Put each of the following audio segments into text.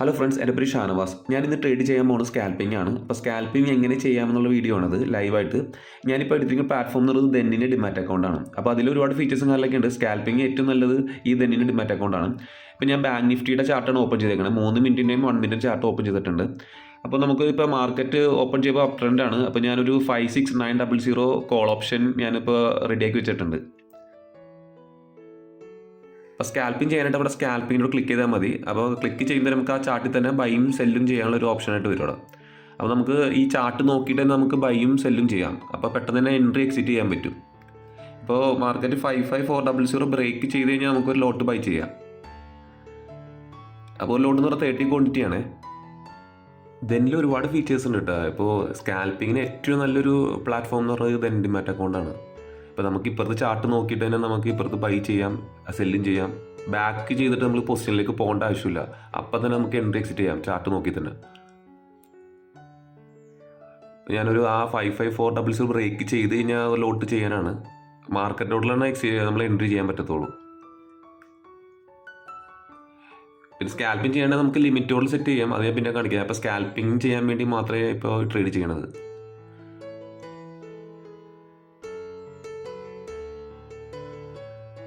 Hello friends എന്റെ പേര് ഷാനവാസ്. ഞാൻ ഇന്ന് ട്രേഡ് ചെയ്യാൻ പോകുന്നത് സ്കാൽപ്പിംഗ് ആണ്. അപ്പോൾ സ്കാൽപ്പിംഗ് എങ്ങനെ ചെയ്യാമെന്നുള്ള വീഡിയോ ആണത് ലൈവായിട്ട് ഞാനിപ്പോൾ എടുത്തിരിക്കുന്ന പ്ലാറ്റ്ഫോം എന്ന് പറയുന്നത് ദെന്നിന്റെ ഡിമാറ്റ് അക്കൗണ്ട് ആണ്. അപ്പോൾ അതിൽ ഒരുപാട് ഫീച്ചേഴ്സും കാര്യങ്ങളൊക്കെ ഉണ്ട്. സ്കാൽപ്പിംഗ് ഏറ്റവും നല്ലത് ഈ ദെന്നിന്റെ ഡിമാറ്റ് അക്കൗണ്ട് ആണ്. ഇപ്പോൾ ഞാൻ ബാങ്ക് നിഫ്റ്റിയുടെ ചാർട്ടാണ് ഓപ്പൺ ചെയ്തേക്കുന്നത് മൂന്ന് മിനിറ്റിന്റെയും വൺ മിനിറ്റ് ചാർട്ട് ഓപ്പൺ ചെയ്തിട്ടുണ്ട്. അപ്പോൾ നമുക്ക് ഇപ്പോൾ മാർക്കറ്റ് ഓപ്പൺ ചെയ്യുമ്പോൾ അപ് ട്രെൻഡാണ് അപ്പോൾ ഞാനൊരു five six nine double zero call option ഞാനിപ്പോൾ റെഡിയാക്കി വെച്ചിട്ടുണ്ട്. അപ്പോൾ സ്കാൽപ്പിംഗ് ചെയ്യാനായിട്ട് അവിടെ സ്കാൽപ്പിങ്ങിനോട് ക്ലിക്ക് ചെയ്താൽ മതി. അപ്പോൾ ക്ലിക്ക് ചെയ്യുമ്പോൾ നമുക്ക് ആ ചാർട്ടിൽ തന്നെ ബൈയും സെല്ലും ചെയ്യാനുള്ള ഒരു ഓപ്ഷനായിട്ട് വരും അവിടെ. അപ്പോൾ നമുക്ക് ഈ ചാർട്ട് നോക്കിയിട്ട് തന്നെ നമുക്ക് ബൈയും സെല്ലും ചെയ്യാം. അപ്പോൾ പെട്ടെന്ന് തന്നെ എൻട്രി എക്സിറ്റ് ചെയ്യാൻ പറ്റും. ഇപ്പോൾ market five five four double zero break ചെയ്ത് കഴിഞ്ഞാൽ നമുക്കൊരു ലോട്ട് ബൈ ചെയ്യാം. അപ്പോൾ ലോട്ട് എന്ന് പറഞ്ഞാൽ തേർട്ടി ക്വാണ്ടിറ്റിയാണ് ദെനിൽ ഒരുപാട് ഫീച്ചേഴ്സ് ഉണ്ട് കേട്ടോ ഇപ്പോൾ സ്കാൽപ്പിങ്ങിന് ഏറ്റവും നല്ലൊരു പ്ലാറ്റ്ഫോം എന്ന് പറയുന്നത് ദെൻ ഡിമാറ്റ് അക്കൗണ്ടാണ് ഇപ്പോൾ നമുക്ക് ഇപ്പുറത്ത് ചാർട്ട് നോക്കിയിട്ട് തന്നെ നമുക്ക് ഇപ്പുറത്ത് ബൈ ചെയ്യാം സെല്ലും ചെയ്യാം. ബാക്ക് ചെയ്തിട്ട് നമ്മൾ പൊസിഷനിലേക്ക് പോകേണ്ട ആവശ്യമില്ല. അപ്പം തന്നെ നമുക്ക് എൻട്രി എക്സിറ്റ് ചെയ്യാം ചാർട്ട് നോക്കി തന്നെ. ഞാനൊരു ആ five five four double zero break ചെയ്ത് കഴിഞ്ഞാൽ ലോട്ട് ചെയ്യാനാണ്. മാർക്കറ്റ് ലോട്ടിലാണ് എക്സി നമ്മൾ എൻട്രി ചെയ്യാൻ പറ്റത്തുള്ളൂ. പിന്നെ സ്കാൽപ്പിംഗ് ചെയ്യേണ്ടത് നമുക്ക് ലിമിറ്റോട് സെറ്റ് ചെയ്യാം അത് പിന്നെ കാണിക്കാം. അപ്പോൾ സ്കാൽപ്പിംഗ് ചെയ്യാൻ വേണ്ടി മാത്രമേ ഇപ്പോൾ ട്രേഡ് ചെയ്യണത്.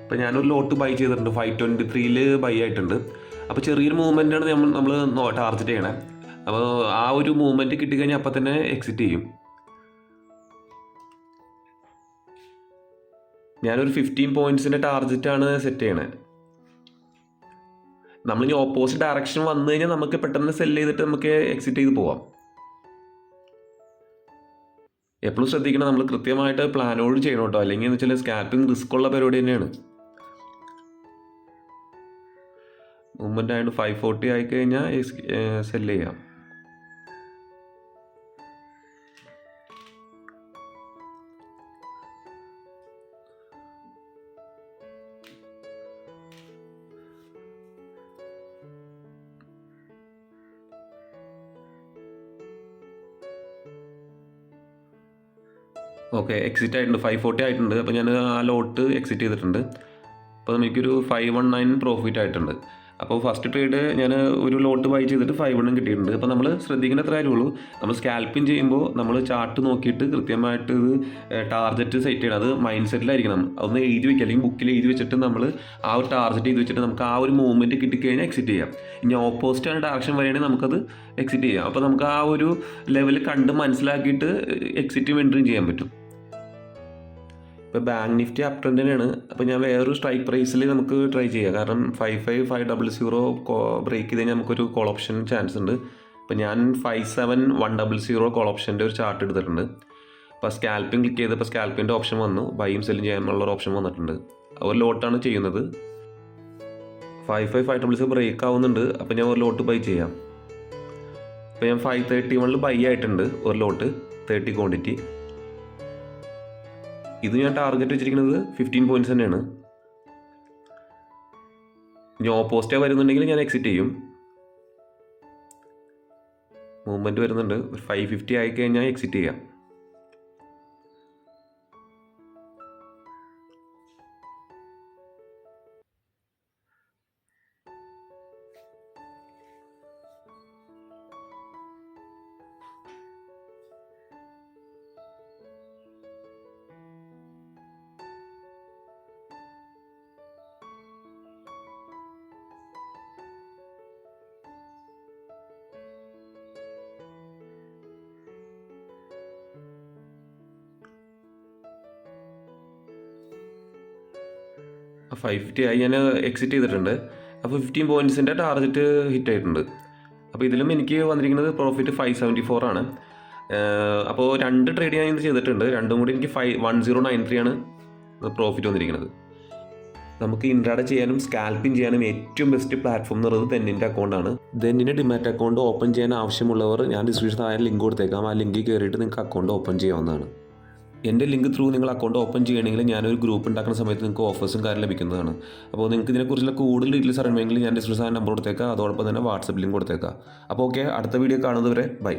അപ്പോൾ ഞാനൊരു ലോട്ട് ബൈ ചെയ്തിട്ടുണ്ട്. ഫൈവ് ട്വന്റി ത്രീയിൽ ബൈ ആയിട്ടുണ്ട്. അപ്പോൾ ചെറിയൊരു മൂവ്മെന്റാണ് നമ്മൾ നമ്മൾ ടാർജറ്റ് ചെയ്യണേ. അപ്പോൾ ആ ഒരു മൂവ്മെന്റ് കിട്ടിക്കഴിഞ്ഞാൽ അപ്പം തന്നെ എക്സിറ്റ് ചെയ്യും. ഞാനൊരു ഫിഫ്റ്റീൻ പോയിന്റ്സിന്റെ ടാർജറ്റാണ് സെറ്റ് ചെയ്യണേ. നമ്മൾ ഇനി ഓപ്പോസിറ്റ് ഡയറക്ഷൻ വന്നു കഴിഞ്ഞാൽ നമുക്ക് പെട്ടെന്ന് സെൽ ചെയ്തിട്ട് നമുക്ക് എക്സിറ്റ് ചെയ്ത് പോവാം. എപ്പോഴും ശ്രദ്ധിക്കണം. നമ്മൾ കൃത്യമായിട്ട് പ്ലാനോട് ചെയ്യണം കേട്ടോ. അല്ലെങ്കിൽ എന്ന് വെച്ചാൽ സ്കാപ്പിംഗ് റിസ്ക് ഉള്ള പരിപാടി തന്നെയാണ്. മൂവ്മെന്റ് ആയിട്ട് ഫൈവ് ഫോർട്ടി ആയിക്കഴിഞ്ഞാൽ സെല്ല് സെൽ ചെയ്യാം. ഓക്കെ എക്സിറ്റ് ആയിട്ടുണ്ട് ഫൈവ് ഫോർട്ടി ആയിട്ടുണ്ട്. അപ്പോൾ ഞാൻ ആ ലോട്ട് എക്സിറ്റ് ചെയ്തിട്ടുണ്ട്. അപ്പോൾ നമുക്കൊരു ഫൈവ് വൺ നയൻ പ്രോഫിറ്റ് ആയിട്ടുണ്ട്. അപ്പോൾ ഫസ്റ്റ് ട്രേഡ് ഞാൻ ഒരു ലോട്ട് ബൈ ചെയ്തിട്ട് ഫൈവ് എണ്ണം കിട്ടിയിട്ടുണ്ട്. അപ്പോൾ നമ്മൾ ശ്രദ്ധിക്കുന്ന അത്രേ ഉള്ളൂ. നമ്മൾ സ്കാൽപ്പിംഗ് ചെയ്യുമ്പോൾ നമ്മൾ ചാർട്ട് നോക്കിയിട്ട് കൃത്യമായിട്ട് ഇത് ടാർഗറ്റ് സെറ്റ് ചെയ്യണം. അത് മൈൻഡ് സെറ്റിലായിരിക്കണം അതൊന്ന് എഴുതി വെക്കുക. അല്ലെങ്കിൽ ബുക്കിൽ എഴുതി വെച്ചിട്ട് നമ്മൾ ആ ഒരു ടാർഗറ്റ് എഴുതി വെച്ചിട്ട് നമുക്ക് ആ ഒരു മൂവ്മെന്റ് കിട്ടിക്കഴിഞ്ഞാൽ എക്സിറ്റ് ചെയ്യാം. ഇനി ഓപ്പോസിറ്റ് ആണ് ഡയറക്ഷൻ വരികയാണെങ്കിൽ നമുക്കത് എക്സിറ്റ് ചെയ്യാം. അപ്പോൾ നമുക്ക് ആ ഒരു ലെവൽ കണ്ട് മനസ്സിലാക്കിയിട്ട് എക്സിറ്റ് എൻട്രിയും ചെയ്യാൻ പറ്റും. ഇപ്പോൾ ബാങ്ക് നിഫ്റ്റി അപ് ട്രെൻഡിനാണ് അപ്പോൾ ഞാൻ വേറൊരു സ്ട്രൈക്ക് പ്രൈസിൽ നമുക്ക് ട്രൈ ചെയ്യാം. കാരണം five five five double zero break ചെയ്ത് കഴിഞ്ഞാൽ നമുക്കൊരു കോൾ ഓപ്ഷൻ ചാൻസ് ഉണ്ട്. അപ്പോൾ ഞാൻ five seven one double zero call ഓപ്ഷന്റെ ഒരു ചാർട്ട് എടുത്തിട്ടുണ്ട്. അപ്പോൾ സ്കാൽപ്പിംഗ് ക്ലിക്ക് ചെയ്തപ്പോൾ സ്കാൽപ്പിന്റെ ഓപ്ഷൻ വന്നു. ബൈയും സെല്ലും ചെയ്യാനുള്ള ഓപ്ഷൻ വന്നിട്ടുണ്ട്. ഒരു ലോട്ടാണ് ചെയ്യുന്നത്. Five five five double zero break ആവുന്നുണ്ട്. അപ്പോൾ ഞാൻ ഒരു ലോട്ട് ബൈ ചെയ്യാം. അപ്പോൾ ഞാൻ ഫൈവ് തേർട്ടി വണ്ണിൽ ബൈ ആയിട്ടുണ്ട് ഒരു ലോട്ട് തേർട്ടി ക്വാണ്ടിറ്റി ഇത് ഞാൻ ടാർഗറ്റ് വെച്ചിരിക്കുന്നത് ഫിഫ്റ്റീൻ പോയിന്റ്സ് തന്നെയാണ്. ഇനി ഓപ്പോസിറ്റേ വരുന്നുണ്ടെങ്കിൽ ഞാൻ എക്സിറ്റ് ചെയ്യും. മൂവ്മെന്റ് വരുന്നുണ്ട്. ഒരു ഫൈവ് ഫിഫ്റ്റി ആയിക്കഴിഞ്ഞാൽ എക്സിറ്റ് ചെയ്യാം. ഫൈവ് ഫിഫ്റ്റി ആയി ഞാൻ എക്സിറ്റ് ചെയ്തിട്ടുണ്ട്. അപ്പോൾ ഫിഫ്റ്റീൻ പോയിന്റ്സിന്റെ ടാർഗറ്റ് ഹിറ്റ് ആയിട്ടുണ്ട്. അപ്പോൾ ഇതിലും എനിക്ക് വന്നിരിക്കുന്നത് പ്രോഫിറ്റ് ഫൈവ് സെവന്റി ഫോർ ആണ് അപ്പോൾ രണ്ട് ട്രേഡ് ഞാൻ ഇത് ചെയ്തിട്ടുണ്ട്. രണ്ടും കൂടി എനിക്ക് five one zero nine three ആണ് പ്രോഫിറ്റ് വന്നിരിക്കുന്നത്. നമുക്ക് ഇൻട്രാഡ ചെയ്യാനും സ്കാൽപ്പിംഗ് ചെയ്യാനും ഏറ്റവും ബെസ്റ്റ് പ്ലാറ്റ്ഫോം എന്ന് പറയുന്നത് തെന്നിന്റെ അക്കൗണ്ടാണ് തെന്നിന്റെ ഡിമാറ്റ് അക്കൗണ്ട് ഓപ്പൺ ചെയ്യാൻ ആവശ്യമുള്ളവർ ഞാൻ ഡിസ്ക്രിപ്ഷൻ താഴെ ലിങ്ക് കൊടുത്തേക്കാം. ആ ലിങ്കിൽ കയറിയിട്ട് നിങ്ങൾക്ക് അക്കൗണ്ട് ഓപ്പൺ ചെയ്യാവുന്നതാണ്. എന്റെ ലിങ്ക് ത്രൂ നിങ്ങൾ അക്കൗണ്ട് ഓപ്പൺ ചെയ്യണമെങ്കിൽ ഞാനൊരു ഗ്രൂപ്പ് ഉണ്ടാക്കുന്ന സമയത്ത് നിങ്ങൾക്ക് ഓഫേഴ്സും കാര്യം ലഭിക്കുന്നതാണ്. അപ്പോൾ നിങ്ങൾക്ക് ഇതിനെക്കുറിച്ചുള്ള കൂടുതൽ ഡീറ്റെയിൽസ് അറിയണമെങ്കിൽ ഞാൻ ഡിസ്ക്രിപ്ഷൻ നമ്പർ കൊടുത്തേക്കാം. അതോടൊപ്പം തന്നെ വാട്സപ്പ് ലിങ്ക് കൊടുത്തേക്കാം. അപ്പോൾ ഓക്കെ അടുത്ത വീഡിയോ കാണുന്നവരെ ബൈ